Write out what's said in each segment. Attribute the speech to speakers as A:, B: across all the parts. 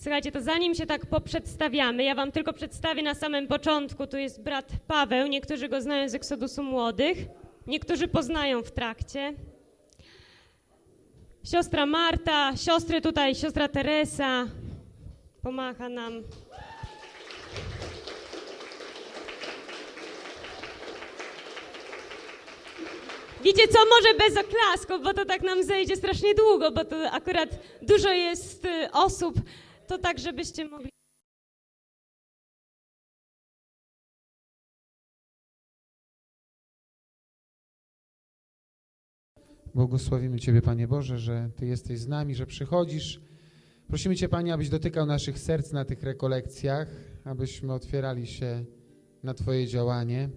A: Słuchajcie, to zanim się tak poprzedstawiamy, ja wam tylko przedstawię na samym początku. Tu jest brat Paweł, niektórzy go znają z Eksodusu Młodych, niektórzy poznają w trakcie. Siostra Marta, siostry tutaj, siostra Teresa pomacha nam. Wiecie co, może bez oklasków, bo to tak nam zejdzie strasznie długo, bo to akurat dużo jest y, osób, to tak, żebyście mogli...
B: Błogosławimy Ciebie, Panie Boże, że Ty jesteś z nami, że przychodzisz. Prosimy Cię, Panie, abyś dotykał naszych serc na tych rekolekcjach, abyśmy otwierali się na Twoje działanie.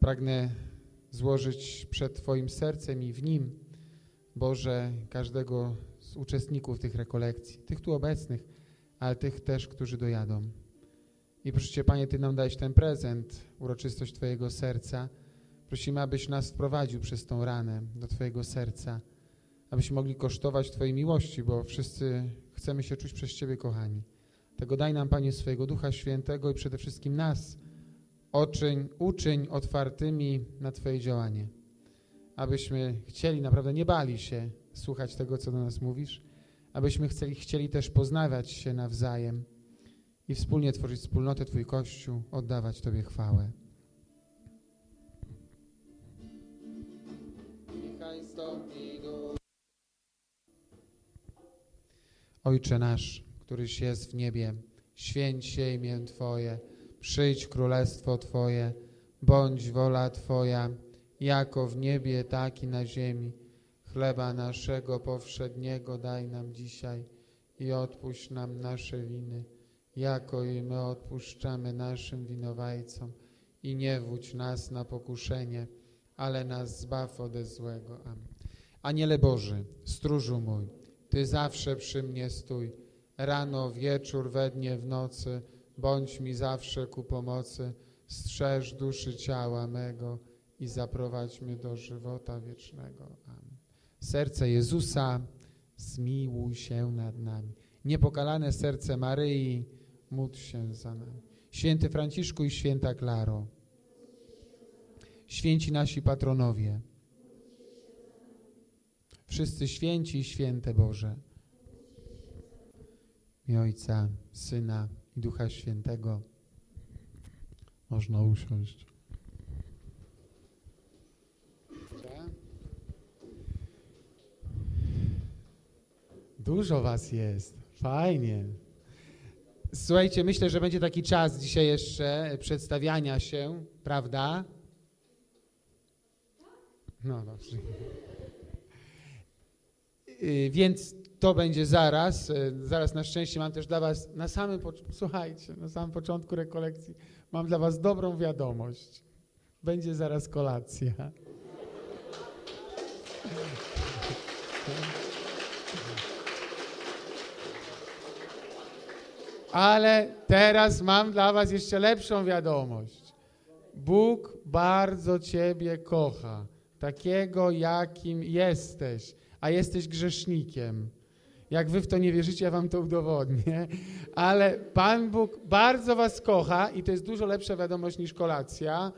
B: Pragnę złożyć przed Twoim sercem i w nim, Boże, każdego z uczestników tych rekolekcji, tych tu obecnych, ale tych też, którzy dojadą. I proszę Cię, Panie, Ty nam dałeś ten prezent, uroczystość Twojego serca. Prosimy, abyś nas wprowadził przez tą ranę do Twojego serca, abyśmy mogli kosztować Twojej miłości, bo wszyscy chcemy się czuć przez Ciebie kochani. Tego daj nam, Panie, swojego Ducha Świętego i przede wszystkim nas oczyń, uczyń otwartymi na Twoje działanie. Abyśmy chcieli, naprawdę nie bali się słuchać tego, co do nas mówisz, abyśmy chcieli, chcieli też poznawać się nawzajem i wspólnie tworzyć wspólnotę Twój Kościół, oddawać Tobie chwałę. Ojcze nasz, któryś jest w niebie, święć się imię Twoje, przyjdź królestwo Twoje, bądź wola Twoja, jako w niebie, tak i na ziemi. Chleba naszego powszedniego daj nam dzisiaj i odpuść nam nasze winy, jako i my odpuszczamy naszym winowajcom. I nie wódź nas na pokuszenie, ale nas zbaw ode złego. Amen. Aniele Boży, stróżu mój, Ty zawsze przy mnie stój, rano, wieczór, we dnie, w nocy, bądź mi zawsze ku pomocy, strzeż duszy ciała mego i zaprowadź mnie do żywota wiecznego. Amen. Serce Jezusa, zmiłuj się nad nami. Niepokalane serce Maryi, módl się za nami. Święty Franciszku i święta Klaro, święci nasi patronowie, wszyscy święci i święte Boże, i Ojca, Syna i Ducha Świętego. Można usiąść. Dużo was jest. Fajnie. Słuchajcie, myślę, że będzie taki czas dzisiaj jeszcze przedstawiania się, prawda? No dobrze. Y, Więc to będzie zaraz. y, Zaraz na szczęście mam też dla Was na samym słuchajcie, na samym początku rekolekcji mam dla Was dobrą wiadomość. Będzie zaraz kolacja. Ale teraz mam dla Was jeszcze lepszą wiadomość. Bóg bardzo Ciebie kocha, takiego jakim jesteś, a jesteś grzesznikiem. Jak Wy w to nie wierzycie, ja Wam to udowodnię. Ale Pan Bóg bardzo Was kocha i to jest dużo lepsza wiadomość niż kolacja.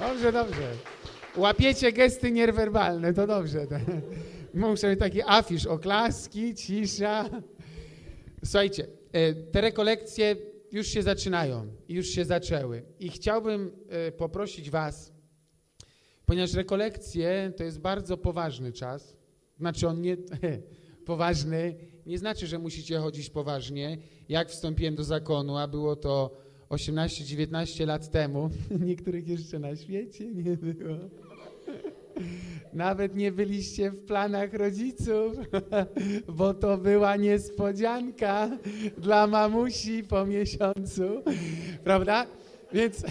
B: Dobrze, dobrze. Łapiecie gesty nierwerbalne, to dobrze. Muszę taki afisz, oklaski, cisza. Słuchajcie, e, te rekolekcje już się zaczynają, już się zaczęły. I chciałbym e, poprosić Was, ponieważ rekolekcje to jest bardzo poważny czas, znaczy on nie poważny, nie znaczy, że musicie chodzić poważnie. Jak wstąpiłem do zakonu, a było to 18-19 lat temu, niektórych jeszcze na świecie nie było. Nawet nie byliście w planach rodziców, bo to była niespodzianka dla mamusi po miesiącu, prawda? Więc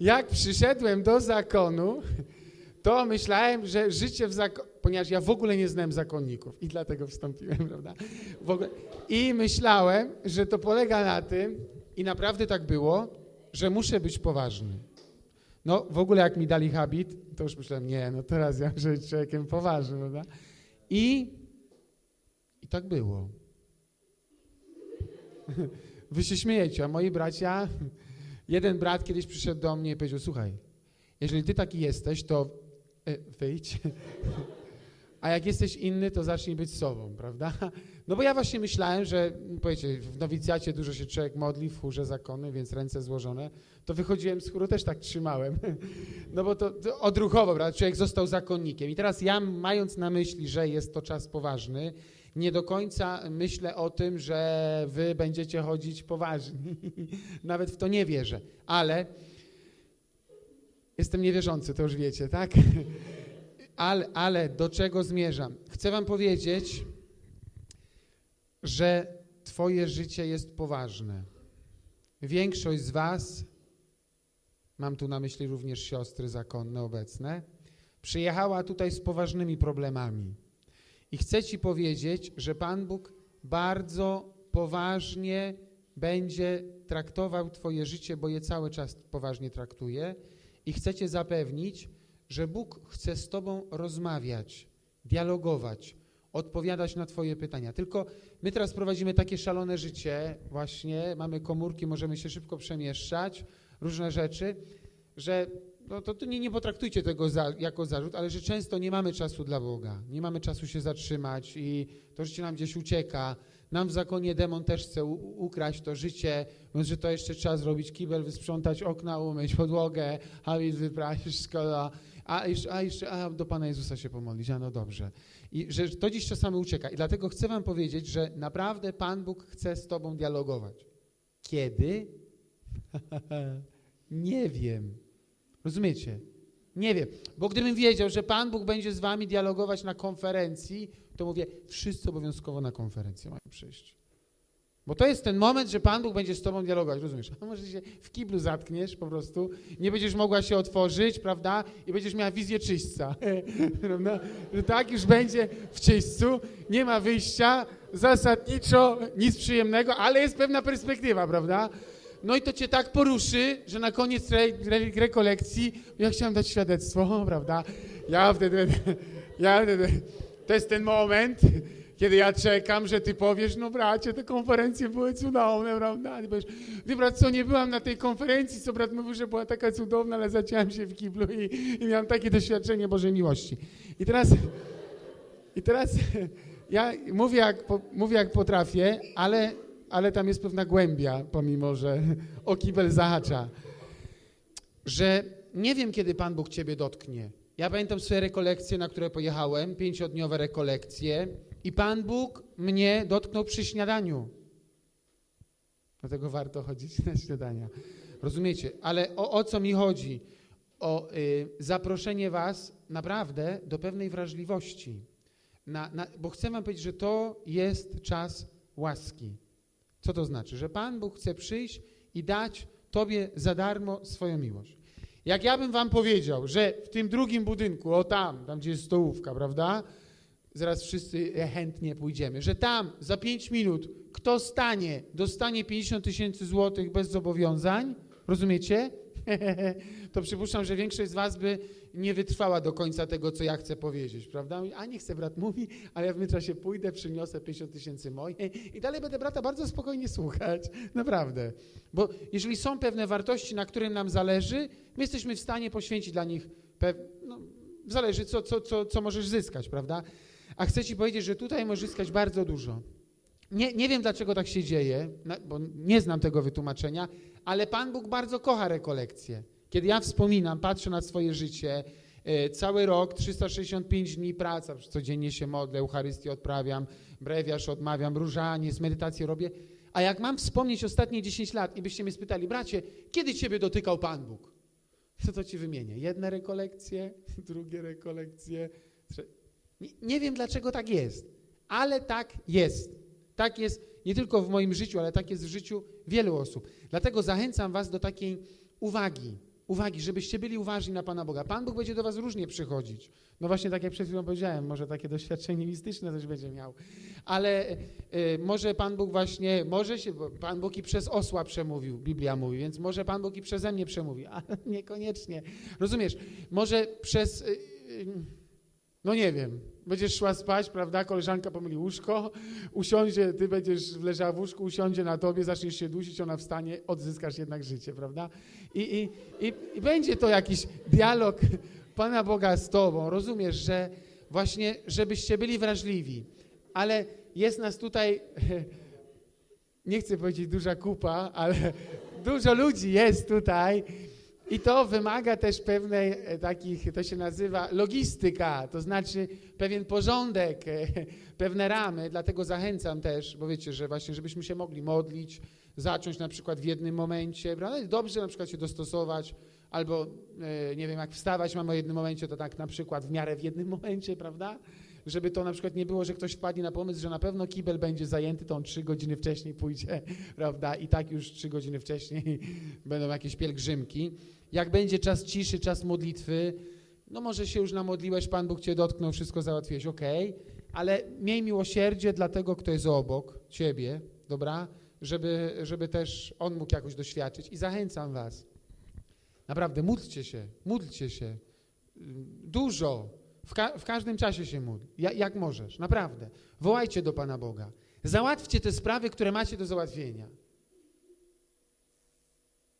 B: jak przyszedłem do zakonu, to myślałem, że życie w zakonie, ponieważ ja w ogóle nie znałem zakonników i dlatego wstąpiłem, prawda? Ogóle. I myślałem, że to polega na tym, i naprawdę tak było, że muszę być poważny. No w ogóle jak mi dali habit, to już myślałem, nie, no teraz ja muszę być człowiekiem poważnym, prawda? I, i tak było. Wy się śmiejecie, a moi bracia, jeden brat kiedyś przyszedł do mnie i powiedział, słuchaj, jeżeli ty taki jesteś, to e, wyjdź, a jak jesteś inny, to zacznij być sobą, prawda? No bo ja właśnie myślałem, że, powiecie, w nowicjacie dużo się człowiek modli, w chórze zakony, więc ręce złożone, to wychodziłem z chóru, też tak trzymałem, no bo to, to odruchowo, prawda? Człowiek został zakonnikiem. I teraz ja, mając na myśli, że jest to czas poważny, nie do końca myślę o tym, że wy będziecie chodzić poważni. Nawet w to nie wierzę. Ale jestem niewierzący, to już wiecie, tak? Ale, ale do czego zmierzam? Chcę wam powiedzieć, że twoje życie jest poważne. Większość z was, mam tu na myśli również siostry zakonne obecne, przyjechała tutaj z poważnymi problemami. I chcę Ci powiedzieć, że Pan Bóg bardzo poważnie będzie traktował Twoje życie, bo je cały czas poważnie traktuje. I chcę Cię zapewnić, że Bóg chce z Tobą rozmawiać, dialogować, odpowiadać na Twoje pytania. Tylko my teraz prowadzimy takie szalone życie, właśnie mamy komórki, możemy się szybko przemieszczać, różne rzeczy, że no to, to nie, nie potraktujcie tego za, jako zarzut, ale że często nie mamy czasu dla Boga, nie mamy czasu się zatrzymać i to życie nam gdzieś ucieka. Nam w zakonie demon też chce ukraść to życie, mówiąc, że to jeszcze trzeba zrobić kibel, wysprzątać okna, umyć podłogę, habit wypraść, wszystko, a jeszcze, a jeszcze a do Pana Jezusa się pomodlić, a no dobrze. I że to dziś czasami ucieka. I dlatego chcę wam powiedzieć, że naprawdę Pan Bóg chce z tobą dialogować. Kiedy? nie wiem. Rozumiecie? Nie wiem, bo gdybym wiedział, że Pan Bóg będzie z wami dialogować na konferencji, to mówię, wszyscy obowiązkowo na konferencję mają przyjść. Bo to jest ten moment, że Pan Bóg będzie z tobą dialogować, rozumiesz? A może się w kiblu zatkniesz po prostu, nie będziesz mogła się otworzyć, prawda? I będziesz miała wizję czyśćca, prawda? Że tak już będzie w czyśćcu, nie ma wyjścia, zasadniczo nic przyjemnego, ale jest pewna perspektywa, prawda? No i to cię tak poruszy, że na koniec re, re, rekolekcji ja chciałem dać świadectwo, prawda? Ja wtedy, ja wtedy, to jest ten moment, kiedy ja czekam, że ty powiesz, no bracie, te konferencje były cudowne, prawda? Ty powiesz, ty brat, co, nie byłam na tej konferencji, co brat mówił, że była taka cudowna, ale zaciąłem się w kiblu i, i miałam takie doświadczenie Bożej miłości. I teraz, i teraz ja mówię jak, mówię jak potrafię, ale, ale tam jest pewna głębia, pomimo, że o kibel zahacza. Że nie wiem, kiedy Pan Bóg ciebie dotknie. Ja pamiętam swoje rekolekcje, na które pojechałem, pięciodniowe rekolekcje i Pan Bóg mnie dotknął przy śniadaniu. Dlatego warto chodzić na śniadania. Rozumiecie? Ale o, o co mi chodzi? O y, zaproszenie was naprawdę do pewnej wrażliwości. Na, na, bo chcę wam powiedzieć, że to jest czas łaski. Co to znaczy? Że Pan Bóg chce przyjść i dać tobie za darmo swoją miłość. Jak ja bym wam powiedział, że w tym drugim budynku, o tam, tam gdzie jest stołówka, prawda? Zaraz wszyscy chętnie pójdziemy, że tam za 5 minut kto stanie, dostanie 50 tysięcy złotych bez zobowiązań, rozumiecie? to przypuszczam, że większość z was by nie wytrwała do końca tego, co ja chcę powiedzieć, prawda? A nie chce brat mówi, ale ja w międzyczasie pójdę, przyniosę 50 tysięcy moje i dalej będę brata bardzo spokojnie słuchać, naprawdę. Bo jeżeli są pewne wartości, na którym nam zależy, my jesteśmy w stanie poświęcić dla nich, no, zależy co, co, co, co możesz zyskać, prawda? A chcę ci powiedzieć, że tutaj możesz zyskać bardzo dużo. Nie, nie wiem, dlaczego tak się dzieje, bo nie znam tego wytłumaczenia, ale Pan Bóg bardzo kocha rekolekcje. Kiedy ja wspominam, patrzę na swoje życie, e, cały rok, 365 dni praca, codziennie się modlę, Eucharystię odprawiam, brewiarz odmawiam, różaniec, medytację robię, a jak mam wspomnieć ostatnie 10 lat i byście mnie spytali, bracie, kiedy Ciebie dotykał Pan Bóg? Co to Ci wymienię? Jedne rekolekcje, drugie rekolekcje, nie, wiem, dlaczego tak jest, ale tak jest. Tak jest nie tylko w moim życiu, ale tak jest w życiu wielu osób. Dlatego zachęcam Was do takiej uwagi. uwagi, żebyście byli uważni na Pana Boga. Pan Bóg będzie do was różnie przychodzić. No właśnie tak jak przed chwilą powiedziałem, może takie doświadczenie mistyczne coś będzie miał. Ale y, może Pan Bóg właśnie, może się, Pan Bóg i przez osła przemówił, Biblia mówi, więc może Pan Bóg i przeze mnie przemówi, ale niekoniecznie. Rozumiesz? Może przez... Y, y, no nie wiem, będziesz szła spać, prawda, koleżanka pomyli łóżko, usiądzie, ty będziesz leżała w łóżku, usiądzie na tobie, zaczniesz się dusić, ona wstanie, odzyskasz jednak życie, prawda? I, i, i, i będzie to jakiś dialog Pana Boga z tobą, rozumiesz, że właśnie, żebyście byli wrażliwi, ale jest nas tutaj, nie chcę powiedzieć duża kupa, ale dużo ludzi jest tutaj, i to wymaga też pewnej e, takich, to się nazywa logistyka, to znaczy pewien porządek, e, pewne ramy, dlatego zachęcam też, bo wiecie, że właśnie żebyśmy się mogli modlić, zacząć na przykład w jednym momencie, prawda? Dobrze na przykład się dostosować, albo e, nie wiem, jak wstawać mamy w jednym momencie, to tak na przykład w miarę w jednym momencie, prawda? Żeby to na przykład nie było, że ktoś wpadnie na pomysł, że na pewno kibel będzie zajęty, to on trzy godziny wcześniej pójdzie, prawda? I tak już trzy godziny wcześniej będą jakieś pielgrzymki. Jak będzie czas ciszy, czas modlitwy, no może się już namodliłeś, Pan Bóg cię dotknął, wszystko załatwiłeś, okej, ale miej miłosierdzie dla tego, kto jest obok ciebie, dobra? Żeby, żeby też on mógł jakoś doświadczyć i zachęcam was. Naprawdę, módlcie się, módlcie się. Dużo. W, ka- w każdym czasie się módl. Ja, jak możesz, naprawdę. Wołajcie do Pana Boga. Załatwcie te sprawy, które macie do załatwienia.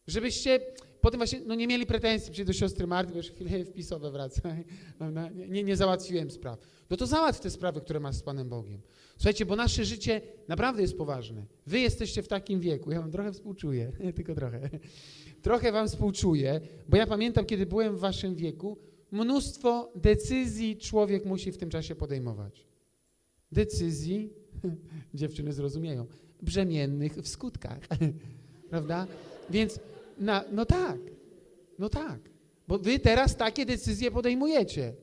B: Żebyście potem właśnie no nie mieli pretensji do siostry Marty, bo już chwilę wpisowe wracaj. Nie, nie załatwiłem spraw. No to załatw te sprawy, które masz z Panem Bogiem. Słuchajcie, bo nasze życie naprawdę jest poważne. Wy jesteście w takim wieku, ja wam trochę współczuję, tylko trochę. Trochę wam współczuję, bo ja pamiętam, kiedy byłem w waszym wieku, mnóstwo decyzji człowiek musi w tym czasie podejmować. Decyzji, dziewczyny zrozumieją, brzemiennych w skutkach, prawda? Więc, na, no tak, no tak, bo wy teraz takie decyzje podejmujecie.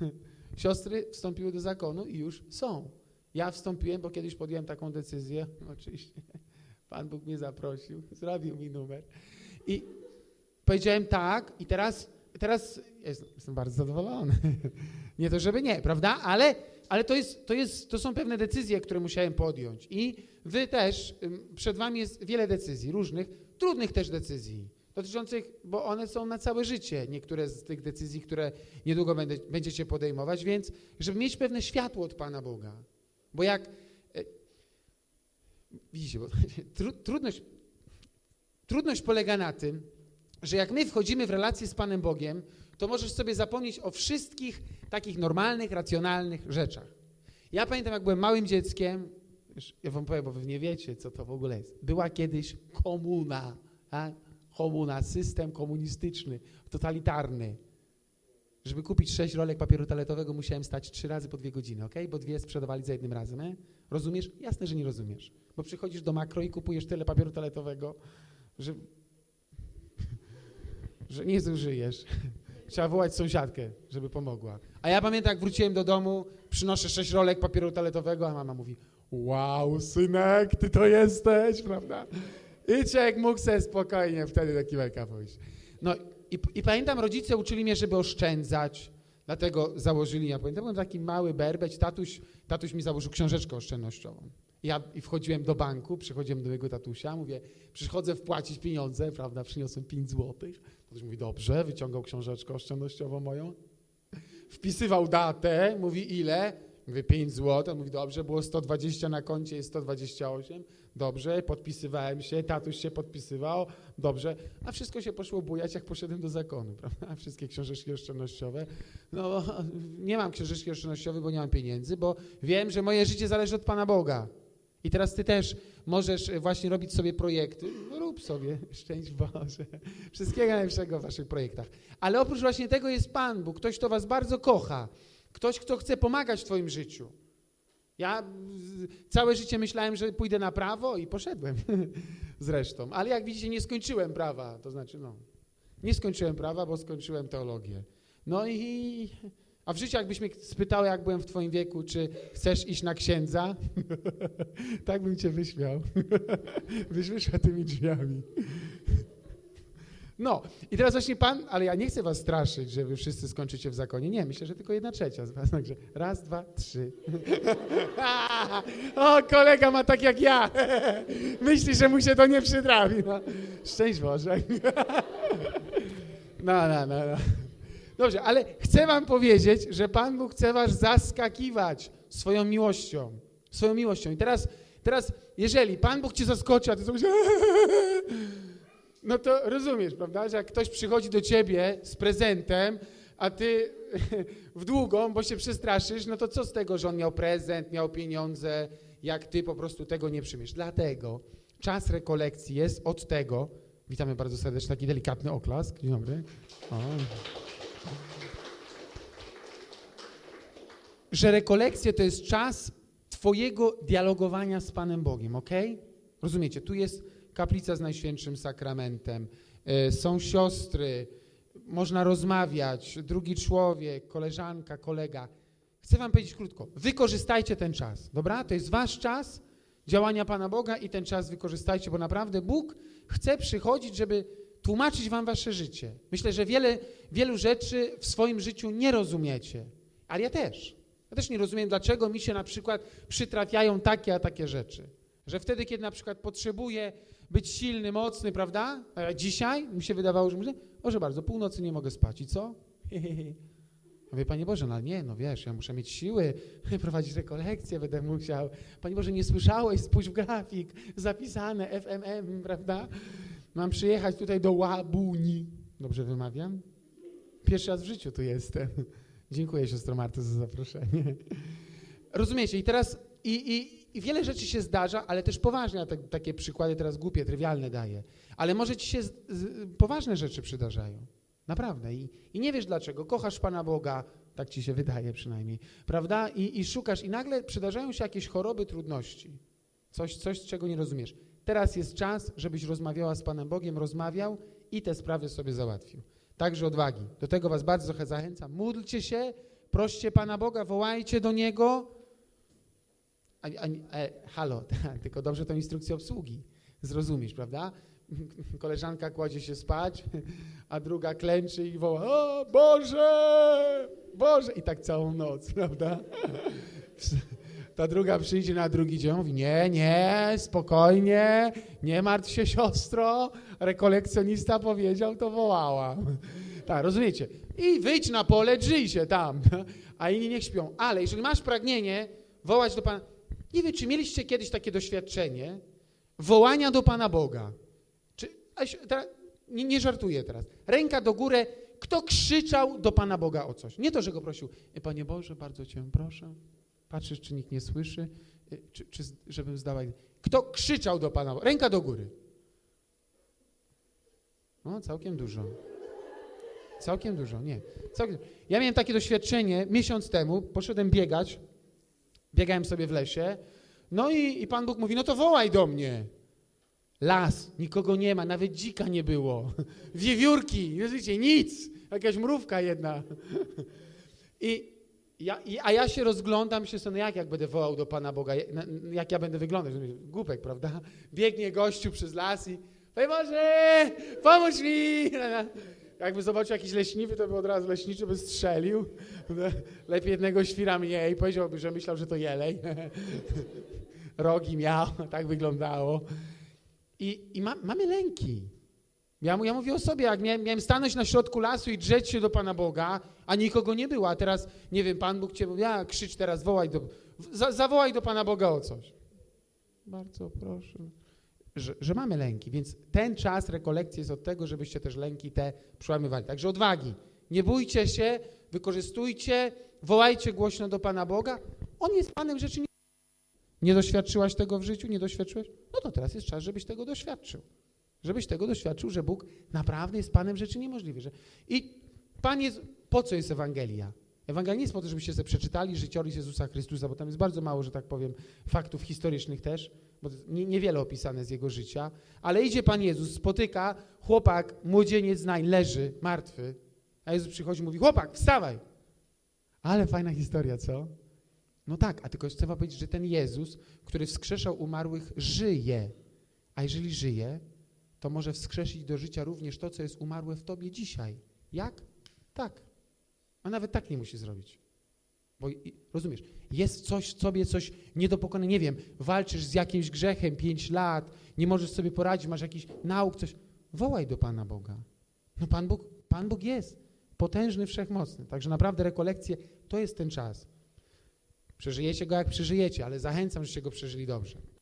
B: Siostry wstąpiły do zakonu i już są. Ja wstąpiłem, bo kiedyś podjąłem taką decyzję, oczywiście, Pan Bóg mnie zaprosił, zrobił mi numer. I powiedziałem tak i teraz, teraz jest, jestem bardzo zadowolony. Nie to, żeby nie, prawda? Ale, ale to, jest, to, jest, to są pewne decyzje, które musiałem podjąć. I wy też, przed wami jest wiele decyzji, różnych, trudnych też decyzji, dotyczących, bo one są na całe życie, niektóre z tych decyzji, które niedługo będę, będziecie podejmować, więc żeby mieć pewne światło od Pana Boga. Bo jak, e, widzicie, bo tru, trudność, trudność polega na tym, że jak my wchodzimy w relację z Panem Bogiem, to możesz sobie zapomnieć o wszystkich takich normalnych, racjonalnych rzeczach. Ja pamiętam, jak byłem małym dzieckiem, ja wam powiem, bo wy nie wiecie, co to w ogóle jest. Była kiedyś komuna, tak? komuna, system komunistyczny, totalitarny. Żeby kupić sześć rolek papieru toaletowego, musiałem stać trzy razy po dwie godziny, ok? Bo dwie sprzedawali za jednym razem, eh? Rozumiesz? Jasne, że nie rozumiesz. Bo przychodzisz do makro i kupujesz tyle papieru toaletowego, że, że nie zużyjesz. Trzeba wołać sąsiadkę, żeby pomogła. A ja pamiętam, jak wróciłem do domu, przynoszę sześć rolek papieru toaletowego, a mama mówi, wow, synek, ty to jesteś, prawda? I człowiek mógł sobie spokojnie wtedy do kibelka pójść. No i, i pamiętam, rodzice uczyli mnie, żeby oszczędzać, dlatego założyli, ja pamiętam, byłem taki mały berbeć, tatuś, tatuś mi założył książeczkę oszczędnościową. Ja i wchodziłem do banku, przychodziłem do mojego tatusia, mówię, przychodzę wpłacić pieniądze, prawda, przyniosłem 5 złotych. Tatuś mówi, dobrze, wyciągał książeczkę oszczędnościową moją, wpisywał datę, mówi ile, mówię 5 zł, mówi dobrze, było 120 na koncie, jest 128, dobrze, podpisywałem się, tatuś się podpisywał, dobrze, a wszystko się poszło bujać, jak poszedłem do zakonu, prawda, wszystkie książeczki oszczędnościowe, no nie mam książeczki oszczędnościowej, bo nie mam pieniędzy, bo wiem, że moje życie zależy od Pana Boga. I teraz ty też możesz właśnie robić sobie projekty, no rób sobie, szczęść Boże, wszystkiego najlepszego w waszych projektach. Ale oprócz właśnie tego jest Pan Bóg, ktoś, kto was bardzo kocha, ktoś, kto chce pomagać w twoim życiu. Ja całe życie myślałem, że pójdę na prawo i poszedłem zresztą, ale jak widzicie nie skończyłem prawa, to znaczy no, nie skończyłem prawa, bo skończyłem teologię. No i, a w życiu jakbyś mnie spytał, jak byłem w twoim wieku, czy chcesz iść na księdza, tak bym cię wyśmiał. Byś wyszła tymi drzwiami. No i teraz właśnie Pan, ale ja nie chcę was straszyć, że wy wszyscy skończycie w zakonie. Nie, myślę, że tylko jedna trzecia z was. Także raz, dwa, trzy. o, kolega ma tak jak ja. Myśli, że mu się to nie przytrafi. No. Szczęść Boże. no, no, no, no. Dobrze, ale chcę wam powiedzieć, że Pan Bóg chce was zaskakiwać swoją miłością. Swoją miłością. I teraz, teraz jeżeli Pan Bóg cię zaskoczy, a ty sobie no to rozumiesz, prawda, że jak ktoś przychodzi do ciebie z prezentem, a ty w długą, bo się przestraszysz, no to co z tego, że on miał prezent, miał pieniądze, jak ty po prostu tego nie przyjmiesz. Dlatego czas rekolekcji jest od tego, witamy bardzo serdecznie, taki delikatny oklask, dzień dobry. O. Że rekolekcje to jest czas twojego dialogowania z Panem Bogiem, ok? Rozumiecie, tu jest kaplica z Najświętszym Sakramentem, y, są siostry, można rozmawiać, drugi człowiek, koleżanka, kolega. Chcę wam powiedzieć krótko, wykorzystajcie ten czas, dobra? To jest wasz czas działania Pana Boga i ten czas wykorzystajcie, bo naprawdę Bóg chce przychodzić, żeby tłumaczyć wam wasze życie. Myślę, że wiele, wielu rzeczy w swoim życiu nie rozumiecie, ale ja też. Ja też nie rozumiem, dlaczego mi się na przykład przytrafiają takie, a takie rzeczy. Że wtedy, kiedy na przykład potrzebuję być silny, mocny, prawda? A dzisiaj mi się wydawało, że myślę, proszę bardzo, północy nie mogę spać i co? Mówię, Panie Boże, no nie, no wiesz, ja muszę mieć siły, prowadzić rekolekcje, będę musiał. Panie Boże, nie słyszałeś, spójrz w grafik, zapisane, FMM, prawda? Mam przyjechać tutaj do Łabuni. Dobrze wymawiam? Pierwszy raz w życiu tu jestem. Dziękuję siostro Marto za zaproszenie. Rozumiecie? I teraz i, i, i wiele rzeczy się zdarza, ale też poważnie, ja tak, takie przykłady teraz głupie, trywialne daję. Ale może ci się z, z, poważne rzeczy przydarzają. Naprawdę. I, I nie wiesz dlaczego. Kochasz Pana Boga, tak ci się wydaje przynajmniej, prawda? I, I szukasz, i nagle przydarzają się jakieś choroby, trudności. Coś, coś, czego nie rozumiesz. Teraz jest czas, żebyś rozmawiała z Panem Bogiem, rozmawiał i te sprawy sobie załatwił. Także odwagi. Do tego was bardzo zachęcam. Módlcie się, proście Pana Boga, wołajcie do Niego. A, a, e, halo, tylko dobrze tą instrukcję obsługi zrozumiesz, prawda? Koleżanka kładzie się spać, a druga klęczy i woła: O Boże! Boże! I tak całą noc, prawda? Ta druga przyjdzie na drugi dzień, mówi: Nie, nie, spokojnie, nie martw się, siostro. Rekolekcjonista powiedział, to wołałam. Tak, rozumiecie? I wyjdź na pole, drzyj się tam, a inni niech śpią. Ale jeżeli masz pragnienie wołać do Pana, nie wiem, czy mieliście kiedyś takie doświadczenie wołania do Pana Boga. Czy, teraz, nie, nie żartuję teraz. Ręka do góry, kto krzyczał do Pana Boga o coś. Nie to, że go prosił, Panie Boże, bardzo Cię proszę, patrzysz, czy nikt nie słyszy, czy, czy żebym zdała. Kto krzyczał do Pana? Ręka do góry. No, całkiem dużo. Całkiem dużo, nie. Całkiem. Ja miałem takie doświadczenie miesiąc temu, poszedłem biegać, biegałem sobie w lesie, no i, i Pan Bóg mówi, no to wołaj do mnie. Las, nikogo nie ma, nawet dzika nie było. Wiewiórki, wiecie, nic, jakaś mrówka jedna. I ja, a ja się rozglądam, się no jak, jak będę wołał do Pana Boga, jak, jak ja będę wyglądać, głupek, prawda? Biegnie gościu przez las i Panie Boże, pomóż mi! Jakby zobaczył jakiś leśniwy, to by od razu leśniczy by strzelił. Lepiej jednego świra mniej. Powiedziałby, że myślał, że to jelej. Rogi miał, tak wyglądało. I, i ma, mamy lęki. Ja, ja mówię o sobie, jak miałem, miałem stanąć na środku lasu i drzeć się do Pana Boga, a nikogo nie było, a teraz, nie wiem, Pan Bóg Cię mówi, ja krzycz teraz, wołaj do, za, zawołaj do Pana Boga o coś. Bardzo proszę że, że, mamy lęki, więc ten czas rekolekcji jest od tego, żebyście też lęki te przełamywali. Także odwagi. Nie bójcie się, wykorzystujcie, wołajcie głośno do Pana Boga. On jest Panem rzeczy. Nie doświadczyłaś tego w życiu? Nie doświadczyłeś? No to teraz jest czas, żebyś tego doświadczył. Żebyś tego doświadczył, że Bóg naprawdę jest Panem rzeczy niemożliwych. Że... I Pan jest... Po co jest Ewangelia? Ewangelia nie jest po to, żebyście sobie przeczytali życiorys Jezusa Chrystusa, bo tam jest bardzo mało, że tak powiem, faktów historycznych też, bo nie, niewiele opisane z jego życia, ale idzie Pan Jezus, spotyka, chłopak, młodzieniec nań, leży, martwy, a Jezus przychodzi i mówi, chłopak, wstawaj. Ale fajna historia, co? No tak, a tylko chcę wam powiedzieć, że ten Jezus, który wskrzeszał umarłych, żyje. A jeżeli żyje, to może wskrzesić do życia również to, co jest umarłe w tobie dzisiaj. Jak? Tak. A nawet tak nie musi zrobić. Bo rozumiesz, jest coś w sobie, coś nie do pokonania, nie wiem, walczysz z jakimś grzechem pięć lat, nie możesz sobie poradzić, masz jakiś nauk, coś. Wołaj do Pana Boga. No Pan Bóg, Pan Bóg jest potężny, wszechmocny. Także naprawdę rekolekcje to jest ten czas. Przeżyjecie go jak przeżyjecie, ale zachęcam, żebyście go przeżyli dobrze.